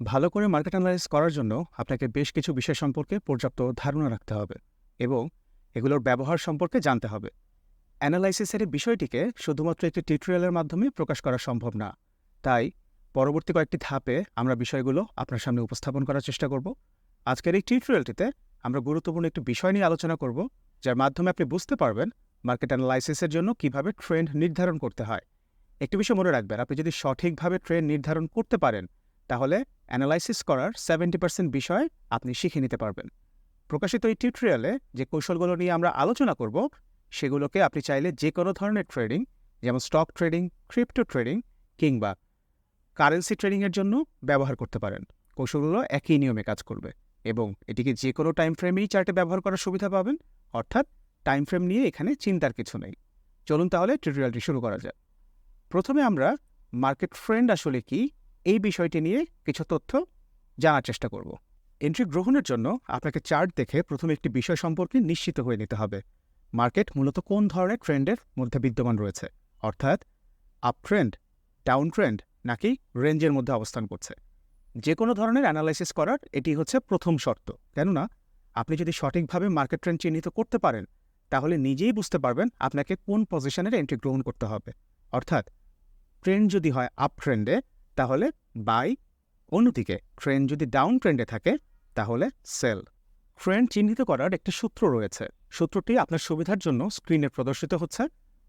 ভালো করে market analyse করার জন্য আপনাকে বেশ কিছু বিষয় সম্পর্কে পর্যাপ্ত ধারণা রাখতে হবে এবং এগুলোর ব্যবহার সম্পর্কে জানতে হবে। অ্যানালাইসিসের বিষয়টিকে শুধুমাত্র একটি টিউটোরিয়ালের মাধ্যমে প্রকাশ করা সম্ভব না। তাই পরবর্তী কয়েকটি ধাপে আমরা বিষয়গুলো আপনার সামনে উপস্থাপন করার চেষ্টা করব। আজকের এই টিউটোরিয়ালটিতে আমরা গুরুত্বপূর্ণ একটি বিষয় নিয়ে আলোচনা করব, যার মাধ্যমে আপনি বুঝতে পারবেন মার্কেট অ্যানালাইসিসের জন্য কীভাবে ট্রেন্ড নির্ধারণ করতে হয়। একটি বিষয় মনে রাখবেন, আপনি যদি সঠিকভাবে ট্রেন্ড নির্ধারণ করতে পারেন, তাহলে অ্যানালাইসিস করার সেভেন্টি পার্সেন্ট বিষয় আপনি শিখে নিতে পারবেন। প্রকাশিত এই টিউটোরিয়ালে যে কৌশলগুলো নিয়ে আমরা আলোচনা করব, সেগুলোকে আপনি চাইলে যে কোনো ধরনের ট্রেডিং যেমন স্টক ট্রেডিং ক্রিপ্টো ট্রেডিং কিংবা কারেন্সি ট্রেডিংয়ের জন্য ব্যবহার করতে পারেন। কৌশলগুলো একই নিয়মে কাজ করবে এবং এটিকে যে কোনো টাইম ফ্রেমেই চার্টে ব্যবহার করার সুবিধা পাবেন, অর্থাৎ টাইম ফ্রেম নিয়ে এখানে চিন্তার কিছু নেই। চলুন তাহলে টিউটোরিয়ালটি শুরু করা যাক। প্রথমে আমরা মার্কেট ট্রেন্ড আসলে কি এই বিষয়টি নিয়ে কিছু তথ্য জানার চেষ্টা করব। এন্ট্রি গ্রহণের জন্য আপনাকে চার্ট দেখে প্রথমে একটি বিষয় সম্পর্কে নিশ্চিত হয়ে নিতে হবে। মার্কেট মূলত কোন ধরনের ট্রেন্ডের মধ্যে বিদ্যমান রয়েছে? অর্থাৎ আপ ট্রেন্ড ডাউন ট্রেন্ড নাকি রেঞ্জের মধ্যে অবস্থান করছে? যে কোনো ধরনের অ্যানালাইসিস করার এটি হচ্ছে প্রথম শর্ত। কেননা, আপনি যদি সঠিকভাবে মার্কেট ট্রেন্ড চিহ্নিত করতে পারেন, তাহলে নিজেই বুঝতে পারবেন আপনাকে কোন পজিশনের এন্ট্রি গ্রহণ করতে হবে। অর্থাৎ ট্রেন্ড যদি হয় আপ ট্রেন্ডে তাহলে বাই অন্যদিকে ট্রেন যদি ডাউন ট্রেন্ডে থাকে, তাহলে সেল। ট্রেন্ড চিহ্নিত করার একটি সূত্র রয়েছে। সূত্রটি আপনার সুবিধার জন্য স্ক্রিনে প্রদর্শিত হচ্ছে।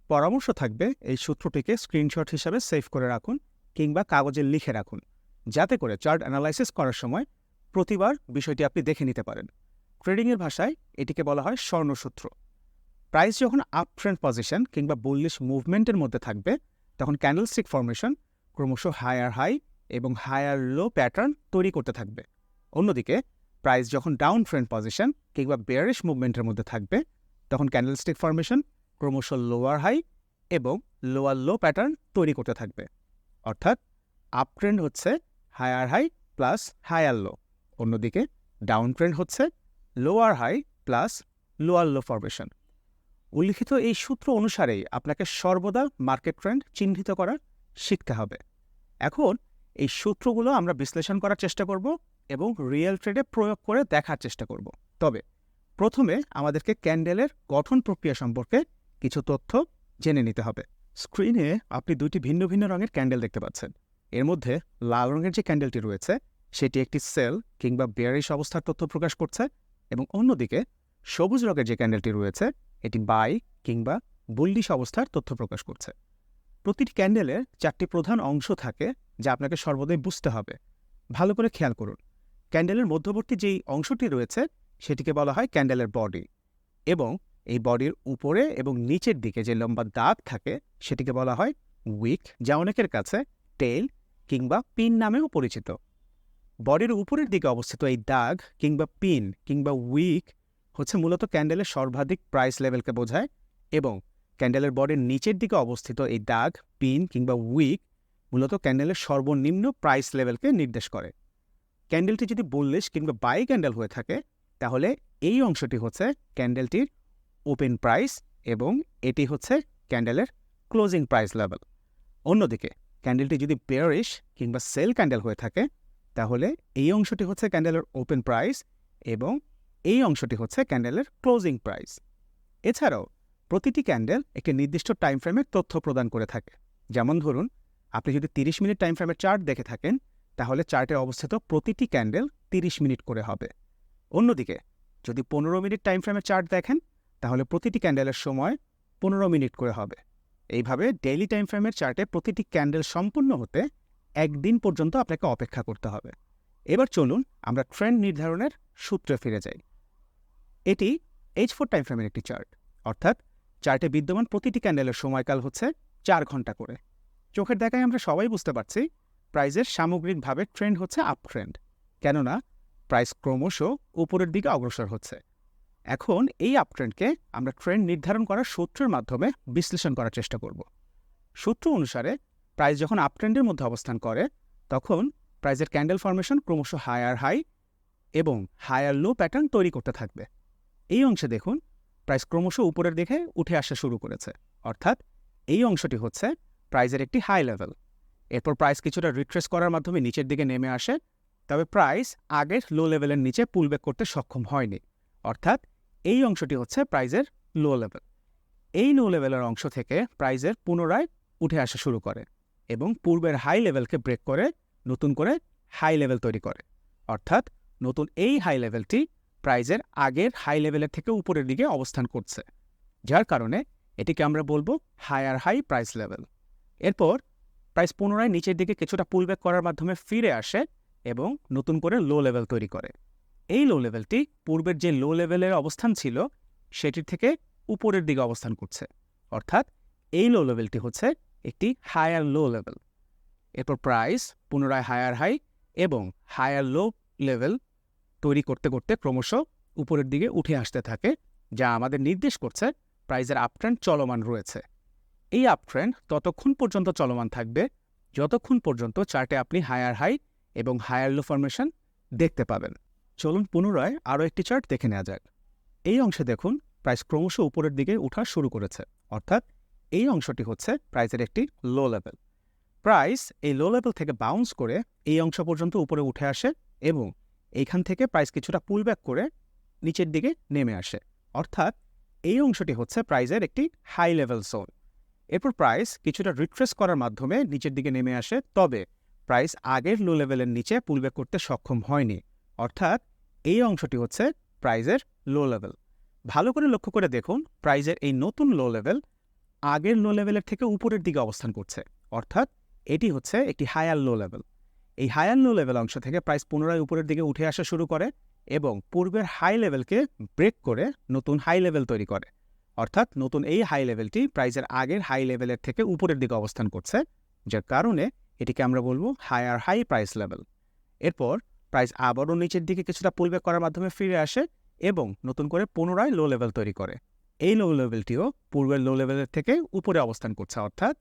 পরামর্শ থাকবে এই সূত্রটিকে স্ক্রিনশট হিসাবে সেভ করে রাখুন কিংবা কাগজে লিখে রাখুন, যাতে করে চার্ট অ্যানালাইসিস করার সময় প্রতিবার বিষয়টি আপনি দেখে নিতে পারেন। ট্রেডিংয়ের ভাষায় এটিকে বলা হয় স্বর্ণসূত্র। প্রাইস যখন আপ ট্রেন্ড পজিশন কিংবা বুল্লিশ মুভমেন্টের মধ্যে থাকবে, তখন ক্যান্ডেলস্টিক ফরমেশন ক্রমশ হায়ার হাই এবং হায়ার লো প্যাটার্ন তৈরি করতে থাকবে। অন্যদিকে প্রাইস যখন ডাউন ট্রেন্ড পজিশন কিংবা বেয়ারিশ মুভমেন্টের মধ্যে থাকবে, তখন ক্যান্ডেলস্টিক ফরমেশন ক্রমশ লোয়ার হাই এবং লোয়ার লো প্যাটার্ন তৈরি করতে থাকবে। অর্থাৎ আপ ট্রেন্ড হচ্ছে higher high plus higher low অন্যদিকে ডাউন ট্রেন্ড হচ্ছে lower high plus lower low formation উল্লিখিত এই সূত্র অনুসারেই আপনাকে সর্বদা মার্কেট ট্রেন্ড চিহ্নিত করা শিখতে হবে। এখন এই সূত্রগুলো আমরা বিশ্লেষণ করার চেষ্টা করব এবং রিয়েল ট্রেডে প্রয়োগ করে দেখার চেষ্টা করব। তবে প্রথমে আমাদেরকে ক্যান্ডেলের গঠন প্রক্রিয়া সম্পর্কে কিছু তথ্য জেনে নিতে হবে। স্ক্রিনে আপনি দুইটি ভিন্ন ভিন্ন রঙের ক্যান্ডেল দেখতে পাচ্ছেন। এর মধ্যে লাল রঙের যে ক্যান্ডেলটি রয়েছে, সেটি একটি সেল কিংবা বেয়ারিশ অবস্থার তথ্য প্রকাশ করছে এবং অন্যদিকে সবুজ রঙের যে ক্যান্ডেলটি রয়েছে, এটি বাই কিংবা বুল্লিশ অবস্থার তথ্য প্রকাশ করছে। প্রতিটি ক্যান্ডেলের চারটি প্রধান অংশ থাকে যা আপনাকে সর্বদাই বুঝতে হবে। ভালো করে খেয়াল করুন। ক্যান্ডেলের মধ্যবর্তী যেই অংশটি রয়েছে, সেটিকে বলা হয় ক্যান্ডেলের বডি এবং এই বডির উপরে এবং নিচের দিকে যে লম্বা দাগ থাকে, সেটিকে বলা হয় উইক, যা অনেকের কাছে টেল কিংবা পিন নামেও পরিচিত। বডির উপরের দিকে অবস্থিত এই দাগ কিংবা পিন কিংবা উইক হচ্ছে মূলত ক্যান্ডেলের সর্বাধিক প্রাইস লেভেলকে বোঝায় এবং ক্যান্ডেলের বডির নিচের দিকে অবস্থিত এই দাগ, পিন কিংবা উইক মূলত ক্যান্ডেলের সর্বনিম্ন প্রাইস লেভেলকে নির্দেশ করে। ক্যান্ডেলটি যদি বুল্লিশ কিংবা বাই ক্যান্ডেল হয়ে থাকে, তাহলে এই অংশটি হচ্ছে ক্যান্ডেলটির ওপেন প্রাইস এবং এটি হচ্ছে ক্যান্ডেলের ক্লোজিং প্রাইস লেভেল। অন্যদিকে, ক্যান্ডেলটি যদি পেয়ারিশ কিংবা সেল ক্যান্ডেল হয়ে থাকে, তাহলে এই অংশটি হচ্ছে ক্যান্ডেলের ওপেন প্রাইস এবং এই অংশটি হচ্ছে ক্যান্ডেলের ক্লোজিং প্রাইস। এছাড়াও প্রতিটি ক্যান্ডেল একটি নির্দিষ্ট টাইম ফ্রেমের তথ্য প্রদান করে থাকে। যেমন ধরুন, আপনি যদি তিরিশ মিনিট টাইম ফ্রেমের চার্ট দেখে থাকেন, তাহলে চার্টে অবস্থিত প্রতিটি ক্যান্ডেল তিরিশ মিনিট করে হবে। অন্যদিকে, যদি পনেরো মিনিট টাইম ফ্রেমের চার্ট দেখেন, তাহলে প্রতিটি ক্যান্ডেলের সময় পনেরো মিনিট করে হবে। এইভাবে ডেইলি টাইম ফ্রেমের চার্টে প্রতিটি ক্যান্ডেল সম্পূর্ণ হতে একদিন পর্যন্ত আপনাকে অপেক্ষা করতে হবে। এবার চলুন আমরা ট্রেন্ড নির্ধারণের সূত্রে ফিরে যাই। এটি এইচ ফোর টাইম ফ্রেমের একটি চার্ট অর্থাৎ চার্টে বিদ্যমান প্রতিটি ক্যান্ডেলের সময়কাল হচ্ছে চার ঘণ্টা করে। চোখের দেখায় আমরা সবাই বুঝতে পারছি, প্রাইজের সামগ্রিকভাবে ট্রেন্ড হচ্ছে আপ ট্রেন্ড কেননা প্রাইস ক্রমশ উপরের দিকে অগ্রসর হচ্ছে। এখন এই আপ ট্রেন্ডকে আমরা ট্রেন্ড নির্ধারণ করার সূত্রের মাধ্যমে বিশ্লেষণ করার চেষ্টা করব। সূত্র অনুসারে প্রাইস যখন আপ ট্রেন্ডের মধ্যে অবস্থান করে, তখন প্রাইজের ক্যান্ডেল ফরমেশন ক্রমশ হায়ার হাই এবং হায়ার লো প্যাটার্ন তৈরি করতে থাকবে। এই অংশে দেখুন প্রাইস ক্রমশ উপরের দিকে উঠে আসা শুরু করেছে। অর্থাৎ এই অংশটি হচ্ছে প্রাইজের একটি হাই লেভেল। এরপর প্রাইস কিছুটা রিট্রেস করার মাধ্যমে নিচের দিকে নেমে আসে, তবে প্রাইস আগের লো লেভেলের নিচে পুলব্যাক করতে সক্ষম হয়নি। অর্থাৎ এই অংশটি হচ্ছে প্রাইজের লো লেভেল। এই লো লেভেলের অংশ থেকে প্রাইজের পুনরায় উঠে আসা শুরু করে এবং পূর্বের হাই লেভেলকে ব্রেক করে নতুন করে হাই লেভেল তৈরি করে। অর্থাৎ নতুন এই হাই লেভেলটি প্রাইজের আগের হাই লেভেলের থেকে উপরের দিকে অবস্থান করছে। যার কারণে এটিকে আমরা বলব হায়ার হাই প্রাইস লেভেল এরপর প্রাইস পুনরায় নিচের দিকে কিছুটা পুলব্যাক করার মাধ্যমে ফিরে আসে এবং নতুন করে লো লেভেল তৈরি করে। এই লো লেভেলটি পূর্বের যে লো লেভেলের অবস্থান ছিল, সেটির থেকে উপরের দিকে অবস্থান করছে। অর্থাৎ এই লো লেভেলটি হচ্ছে একটি হায়ার লো লেভেল এরপর প্রাইস পুনরায় হায়ার হাই এবং হায়ার লো লেভেল তৈরি করতে করতে ক্রমশ উপরের দিকে উঠে আসতে থাকে, যা আমাদের নির্দেশ করছে প্রাইজের আপট্রেন্ড চলমান রয়েছে। এই আপট্রেন্ড ততক্ষণ পর্যন্ত চলমান থাকবে, যতক্ষণ পর্যন্ত চার্টে আপনি হায়ার হাই এবং হায়ার লো ফরমেশন দেখতে পাবেন। চলুন পুনরায় আরও একটি চার্ট দেখে নেওয়া যাক। এই অংশে দেখুন, প্রাইস ক্রমশ উপরের দিকে ওঠা শুরু করেছে, অর্থাৎ এই অংশটি হচ্ছে প্রাইসের একটি লো লেভেল। প্রাইস এই লো লেভেল থেকে বাউন্স করে এই অংশ পর্যন্ত উপরে উঠে আসে এবং এইখান থেকে প্রাইস কিছুটা পুলব্যাক করে নিচের দিকে নেমে আসে। অর্থাৎ এই অংশটি হচ্ছে প্রাইজের একটি হাই লেভেল জোন এরপর প্রাইস কিছুটা রিট্রেস করার মাধ্যমে নিচের দিকে নেমে আসে, তবে প্রাইস আগের লো লেভেলের নিচে পুলব্যাক করতে সক্ষম হয়নি। অর্থাৎ এই অংশটি হচ্ছে প্রাইজের লো লেভেল ভালো করে লক্ষ্য করে দেখুন প্রাইজের এই নতুন লো লেভেল আগের লো লেভেলের থেকে উপরের দিকে অবস্থান করছে। অর্থাৎ এটি হচ্ছে একটি হায়ার লো লেভেল এই হায়ার লো লেভেল অংশ থেকে প্রাইস পুনরায় উপরের দিকে উঠে আসা শুরু করে এবং পূর্বের হাই লেভেলকে ব্রেক করে নতুন হাই লেভেল তৈরি করে। অর্থাৎ নতুন এই হাই লেভেলটি প্রাইজের আগের হাই লেভেলের থেকে উপরের দিকে অবস্থান করছে, যার কারণে এটিকে আমরা বলব হায়ার হাই প্রাইস লেভেল এরপর প্রাইস আবারও নিচের দিকে কিছুটা পুলব্যাক করার মাধ্যমে ফিরে আসে এবং নতুন করে পুনরায় লো লেভেল তৈরি করে। এই লো লেভেলটিও পূর্বের লো লেভেলের থেকে উপরে অবস্থান করছে, অর্থাৎ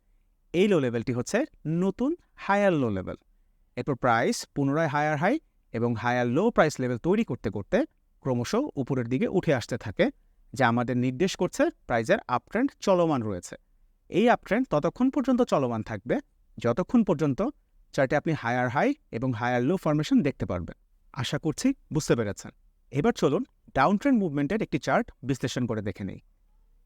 এই লো লেভেলটি হচ্ছে নতুন হায়ার লো লেভেল এরপর প্রাইস পুনরায় হায়ার হাই এবং হায়ার লো প্রাইস লেভেল তৈরি করতে করতে ক্রমশ উপরের দিকে উঠে আসতে থাকে, যা আমাদের নির্দেশ করছে প্রাইজের আপট্রেন্ড চলমান রয়েছে। এই আপট্রেন্ড ততক্ষণ পর্যন্ত চলমান থাকবে, যতক্ষণ পর্যন্ত চার্টে আপনি হায়ার হাই এবং হায়ার লো ফরমেশন দেখতে পারবেন। আশা করছি বুঝতে পেরেছেন। এবার চলুন ডাউন ট্রেন্ড মুভমেন্টের একটি চার্ট বিশ্লেষণ করে দেখে নেই।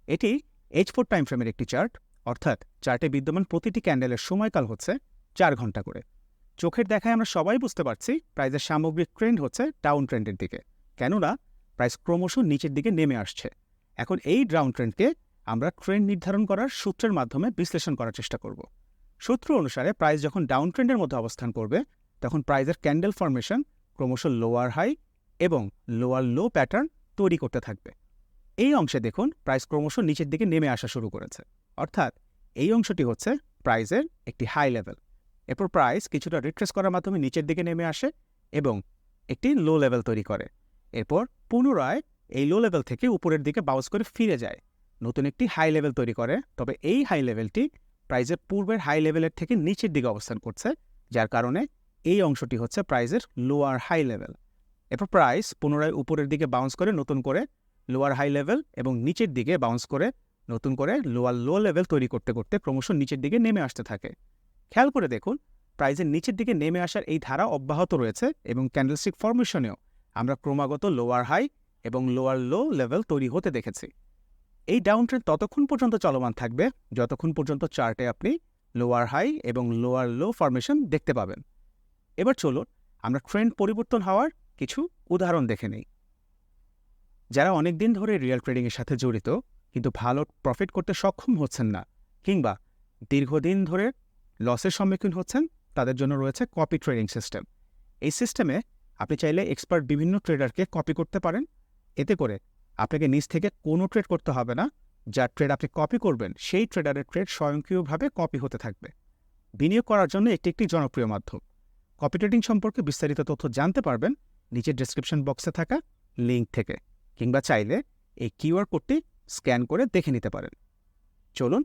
এটি এইচ ফোর টাইম ফ্রেমের একটি চার্ট অর্থাৎ চার্টে বিদ্যমান প্রতিটি ক্যান্ডেলের সময়কাল হচ্ছে চার ঘণ্টা করে। চোখের দেখায় আমরা সবাই বুঝতে পারছি প্রাইজের সামগ্রিক ট্রেন্ড হচ্ছে ডাউন ট্রেন্ডের দিকে। কেননা প্রাইস ক্রমশ নিচের দিকে নেমে আসছে। এখন এই ডাউন ট্রেন্ডকে আমরা ট্রেন্ড নির্ধারণ করার সূত্রের মাধ্যমে বিশ্লেষণ করার চেষ্টা করব। সূত্র অনুসারে প্রাইস যখন ডাউন ট্রেন্ডের মধ্যে অবস্থান করবে, তখন প্রাইজের ক্যান্ডেল ফরমেশন ক্রমশ লোয়ার হাই এবং লোয়ার লো প্যাটার্ন তৈরি করতে থাকবে। এই অংশে দেখুন প্রাইস ক্রমশ নিচের দিকে নেমে আসা শুরু করেছে। অর্থাৎ, এই অংশটি হচ্ছে প্রাইজের একটি হাই লেভেল এরপর প্রাইস কিছুটা রিট্রেস করার মাধ্যমে নিচের দিকে নেমে আসে এবং একটি লো লেভেল তৈরি করে। এরপর পুনরায় এই লো লেভেল থেকে উপরের দিকে বাউন্স করে ফিরে যায়। নতুন একটি হাই লেভেল তৈরি করে। তবে এই হাই লেভেলটি প্রাইজের পূর্বের হাই লেভেলের থেকে নিচের দিকে অবস্থান করছে, যার কারণে এই অংশটি হচ্ছে প্রাইজের লোয়ার হাই লেভেল এরপর প্রাইস পুনরায় উপরের দিকে বাউন্স করে নতুন করে লোয়ার হাই লেভেল এবং নিচের দিকে বাউন্স করে নতুন করে লোয়ার লো লেভেল তৈরি করতে করতে ক্রমশ নিচের দিকে নেমে আসতে থাকে। খেয়াল করে দেখুন, প্রাইজের নিচের দিকে নেমে আসার এই ধারা অব্যাহত রয়েছে এবং ক্যান্ডেলস্টিক ফরমেশনেও আমরা ক্রমাগত লোয়ার হাই এবং লোয়ার লো লেভেল তৈরি হতে দেখেছি। এই ডাউন ট্রেন্ড ততক্ষণ পর্যন্ত চলমান থাকবে, যতক্ষণ পর্যন্ত চার্টে আপনি লোয়ার হাই এবং লোয়ার লো ফরমেশন দেখতে পাবেন। এবার চলুন, আমরা ট্রেন্ড পরিবর্তন হওয়ার কিছু উদাহরণ দেখে নেই। যারা অনেক দিন ধরে রিয়েল ট্রেডিংয়ের সাথে জড়িত, কিন্তু ভালো প্রফিট করতে সক্ষম হচ্ছেন না, কিংবা দীর্ঘদিন ধরে লসের সম্মুখীন হচ্ছেন, তাদের জন্য রয়েছে কপি ট্রেডিং সিস্টেম এই সিস্টেমে আপনি চাইলে এক্সপার্ট বিভিন্ন ট্রেডারকে কপি করতে পারেন। এতে করে আপনাকে নিজ থেকে কোনো ট্রেড করতে হবে না। যার ট্রেড আপনি কপি করবেন, সেই ট্রেডারের ট্রেড স্বয়ংক্রিয়ভাবে কপি হতে থাকবে। বিনিয়োগ করার জন্য একটি একটি জনপ্রিয় মাধ্যম। কপি ট্রেডিং সম্পর্কে বিস্তারিত তথ্য জানতে পারবেন নিচের ডেসক্রিপশন বক্সে থাকা লিঙ্ক থেকে, কিংবা চাইলে এই কিউআর কোডটি স্ক্যান করে দেখে নিতে পারেন। চলুন,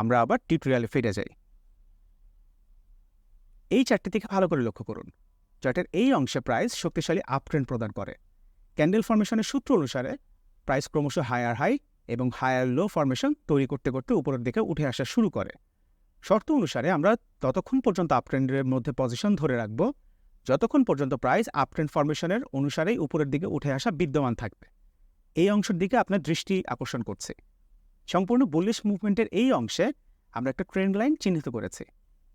আমরা আবার টিউটোরিয়ালে ফিরে যাই। এই চারটি থেকে ভালো করে লক্ষ্য করুন। চার্টের এই অংশে প্রাইস শক্তিশালী আপট্রেন্ড প্রদান করে। ক্যান্ডেল ফরমেশনের সূত্র অনুসারে প্রাইস ক্রমশ হায়ার হাই এবং হায়ার লো ফরমেশন তৈরি করতে করতে উপরের দিকে উঠে আসা শুরু করে। শর্ত অনুসারে আমরা ততক্ষণ পর্যন্ত আপট্রেন্ডের মধ্যে পজিশন ধরে রাখব। যতক্ষণ পর্যন্ত প্রাইস আপট্রেন্ড ফরমেশনের অনুসারেই উপরের দিকে উঠে আসা বিদ্যমান থাকবে। এই অংশের দিকে আপনার দৃষ্টি আকর্ষণ করছে। সম্পূর্ণ বুলিশ মুভমেন্টের এই অংশে আমরা একটা ট্রেন্ড লাইন চিহ্নিত করেছি।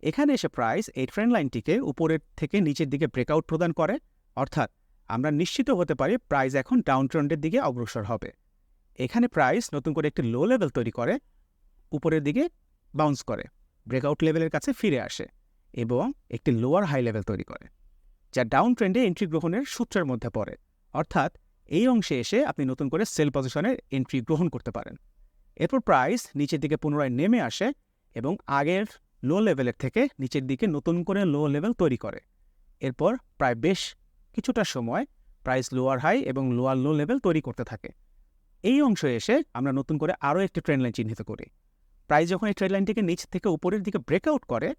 এখানে এসে প্রাইস এই ট্রেন্ড লাইনটিকে উপরের থেকে নিচের দিকে ব্রেকআউট প্রদান করে, অর্থাৎ আমরা নিশ্চিত হতে পারি প্রাইস এখন ডাউন ট্রেন্ডের দিকে অগ্রসর হবে। এখানে প্রাইস নতুন করে একটি লো লেভেল তৈরি করে, উপরের দিকে বাউন্স করে ব্রেকআউট লেভেলের কাছে ফিরে আসে এবং একটি লোয়ার হাই লেভেল তৈরি করে, যা ডাউন ট্রেন্ডে এন্ট্রি গ্রহণের সূত্রের মধ্যে পড়ে। অর্থাৎ এই অংশে এসে আপনি নতুন করে সেল পজিশনের এন্ট্রি গ্রহণ করতে পারেন। এরপর প্রাইস নিচের দিকে পুনরায় নেমে আসে এবং আগের লো লেভেলের থেকে নিচের দিকে নতুন করে লো লেভেল তৈরি করে। এরপর প্রায় বেশ কিছুটা সময় প্রাইস লোয়ার হাই এবং লোয়ার লো লেভেল তৈরি করতে থাকে। এই অংশে এসে আমরা নতুন করে আরও একটি ট্রেন লাইন চিহ্নিত করি। প্রাইস যখন এই ট্রেন লাইনটিকে নিচ থেকে উপরের দিকে ব্রেকআউট করে,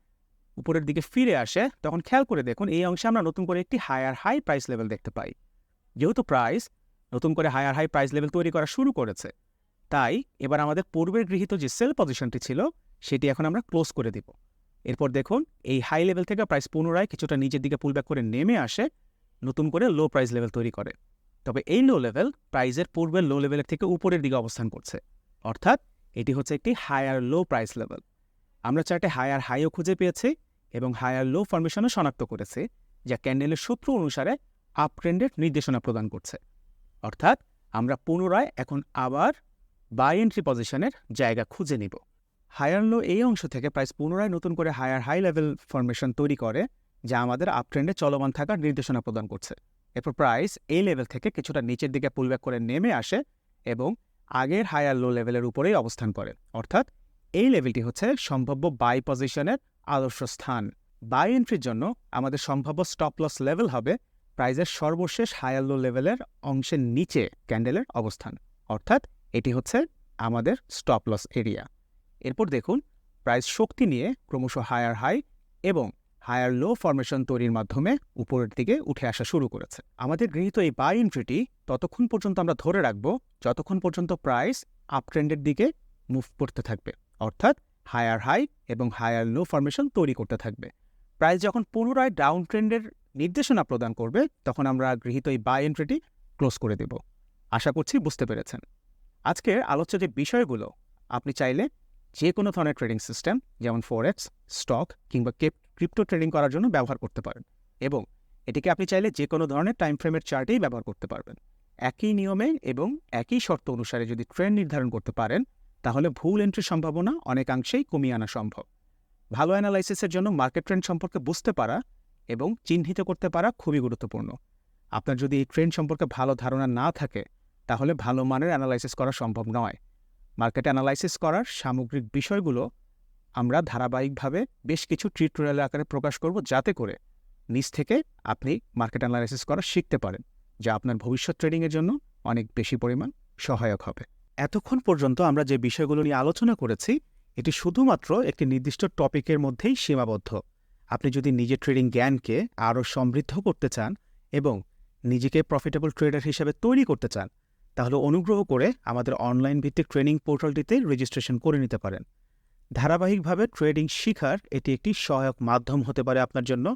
উপরের দিকে ফিরে আসে, তখন খেয়াল করে দেখুন এই অংশে আমরা নতুন করে একটি হায়ার হাই প্রাইস লেভেল দেখতে পাই। যেহেতু প্রাইস নতুন করে হায়ার হাই প্রাইস লেভেল তৈরি করা শুরু করেছে, তাই এবার আমাদের পূর্বের গৃহীত যে সেল পজিশনটি ছিল সেটি এখন আমরা ক্লোজ করে দেব। এরপর দেখুন, এই হাই লেভেল থেকে প্রাইস পুনরায় কিছুটা নিচের দিকে পুলব্যাক করে নেমে আসে, নতুন করে লো প্রাইস লেভেল তৈরি করে। তবে এই লো লেভেল প্রাইজের পূর্বের লো লেভেলের থেকে উপরের দিকে অবস্থান করছে। অর্থাৎ এটি হচ্ছে একটি হায়ার লো প্রাইস লেভেল আমরা চারটে হায়ার হাইও খুঁজে পেয়েছি এবং হায়ার লো ফরমেশনও শনাক্ত করেছে, যা ক্যান্ডেলের সূত্র অনুসারে আপ ট্রেন্ডের নির্দেশনা প্রদান করছে। অর্থাৎ আমরা পুনরায় এখন আবার বাই এন্ট্রি পজিশনের জায়গা খুঁজে নিব। হায়ার লো এই অংশ থেকে প্রাইস পুনরায় নতুন করে হায়ার হাই লেভেল ফরমেশন তৈরি করে, যা আমাদের আপ ট্রেন্ডে চলমান থাকার নির্দেশনা প্রদান করছে। এরপর প্রাইস এই লেভেল থেকে কিছুটা নিচের দিকে পুলব্যাক করে নেমে আসে এবং আগের হায়ার লো লেভেলের উপরেই অবস্থান করে। অর্থাৎ এই লেভেলটি হচ্ছে সম্ভাব্য বাই পজিশনের আদর্শ স্থান। বাই এন্ট্রির জন্য আমাদের সম্ভাব্য স্টপ লস লেভেল হবে প্রাইজের সর্বশেষ হায়ার লো লেভেলের অংশের নিচে ক্যান্ডেলের অবস্থান। অর্থাৎ এটি হচ্ছে আমাদের স্টপ লস এরিয়া এরপর দেখুন প্রাইস শক্তি নিয়ে ক্রমশ হায়ার হাই এবং হায়ার লো ফরমেশন তৈরির মাধ্যমে উপরের দিকে উঠে আসা শুরু করেছে। আমাদের গৃহীত এই বাই এন্ট্রিটি ততক্ষণ পর্যন্ত আমরা ধরে রাখব, যতক্ষণ পর্যন্ত প্রাইস আপ ট্রেন্ডের দিকে মুভ করতে থাকবে, অর্থাৎ হায়ার হাই এবং হায়ার লো ফরমেশন তৈরি করতে থাকবে। প্রাইস যখন পুনরায় ডাউন ট্রেন্ডের নির্দেশনা প্রদান করবে, তখন আমরা গৃহীত এই বাই এন্ট্রিটি ক্লোজ করে দেব। আশা করছি বুঝতে পেরেছেন। আজকের আলোচ্য যে বিষয়গুলো, আপনি চাইলে যে কোনো ধরনের ট্রেডিং সিস্টেম যেমন ফোরেক্স স্টক কিংবা ক্রিপ্টো ট্রেডিং করার জন্য ব্যবহার করতে পারেন। এবং এটিকে আপনি চাইলে যে কোনো ধরনের টাইম ফ্রেমের চার্টেই ব্যবহার করতে পারবেন। একই নিয়মে এবং একই শর্ত অনুসারে যদি ট্রেন্ড নির্ধারণ করতে পারেন, তাহলে ভুল এন্ট্রির সম্ভাবনা অনেকাংশেই কমিয়ে আনা সম্ভব। ভালো অ্যানালাইসিসের জন্য মার্কেট ট্রেন্ড সম্পর্কে বুঝতে পারা এবং চিহ্নিত করতে পারা খুবই গুরুত্বপূর্ণ। আপনার যদি এই ট্রেন্ড সম্পর্কে ভালো ধারণা না থাকে, তাহলে ভালো মানের অ্যানালাইসিস করা সম্ভব নয়। মার্কেট অ্যানালাইসিস করার সামগ্রিক বিষয়গুলো আমরা ধারাবাহিকভাবে বেশ কিছু টিউটোরিয়াল আকারে প্রকাশ করব যাতে করে নিজ থেকে আপনি মার্কেট অ্যানালাইসিস করা শিখতে পারেন, যা আপনার ভবিষ্যৎ ট্রেডিংয়ের জন্য অনেক বেশি পরিমাণ সহায়ক হবে। এতক্ষণ পর্যন্ত আমরা যে বিষয়গুলো নিয়ে আলোচনা করেছি, এটি শুধুমাত্র একটি নির্দিষ্ট টপিকের মধ্যেই সীমাবদ্ধ। আপনি যদি নিজের ট্রেডিং জ্ঞানকে আরও সমৃদ্ধ করতে চান এবং নিজেকে প্রফিটেবল ট্রেডার হিসেবে তৈরি করতে চান তাহলে অনুগ্রহ করে আমাদের অনলাইন ভিত্তিক ট্রেনিং পোর্টালটিতে রেজিস্ট্রেশন করে নিতে পারেন। ধারাবাহিকভাবে ট্রেডিং শিখার এটি একটি সহায়ক মাধ্যম হতে পারে আপনার জন্য,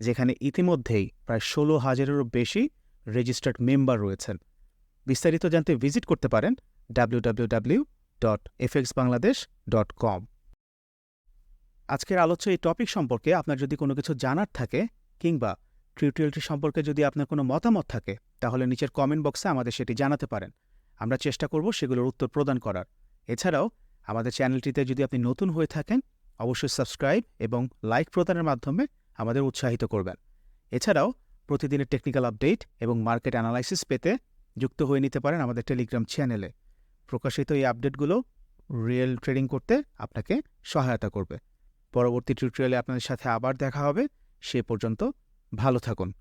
যেখানে ইতিমধ্যেই প্রায় ষোলো হাজারেরও বেশি রেজিস্টার্ড মেম্বার রয়েছেন। বিস্তারিত জানতে ভিজিট করতে পারেন W dot FX Bangladesh dot com আজকের আলোচ্য এই টপিক সম্পর্কে আপনার যদি কোনো কিছু জানার থাকে, কিংবা টিউটোরিয়ালটি সম্পর্কে যদি আপনার কোনো মতামত থাকে তাহলে নিচের কমেন্ট বক্সে আমাদের সেটি জানাতে পারেন। আমরা চেষ্টা করব সেগুলোর উত্তর প্রদান করার। এছাড়াও, আমাদের চ্যানেলটিতে যদি আপনি নতুন হয়ে থাকেন, অবশ্যই সাবস্ক্রাইব এবং লাইক প্রদানের মাধ্যমে আমাদের উৎসাহিত করবেন। এছাড়াও, প্রতিদিনের টেকনিক্যাল আপডেট এবং মার্কেট অ্যানালাইসিস পেতে যুক্ত হয়ে নিতে পারেন আমাদের টেলিগ্রাম চ্যানেলে প্রকাশিত এই আপডেটগুলো রিয়েল ট্রেডিং করতে আপনাকে সহায়তা করবে। পরবর্তী টিউটোরিয়ালে আপনাদের সাথে আবার দেখা হবে। সে পর্যন্ত ভালো থাকুন।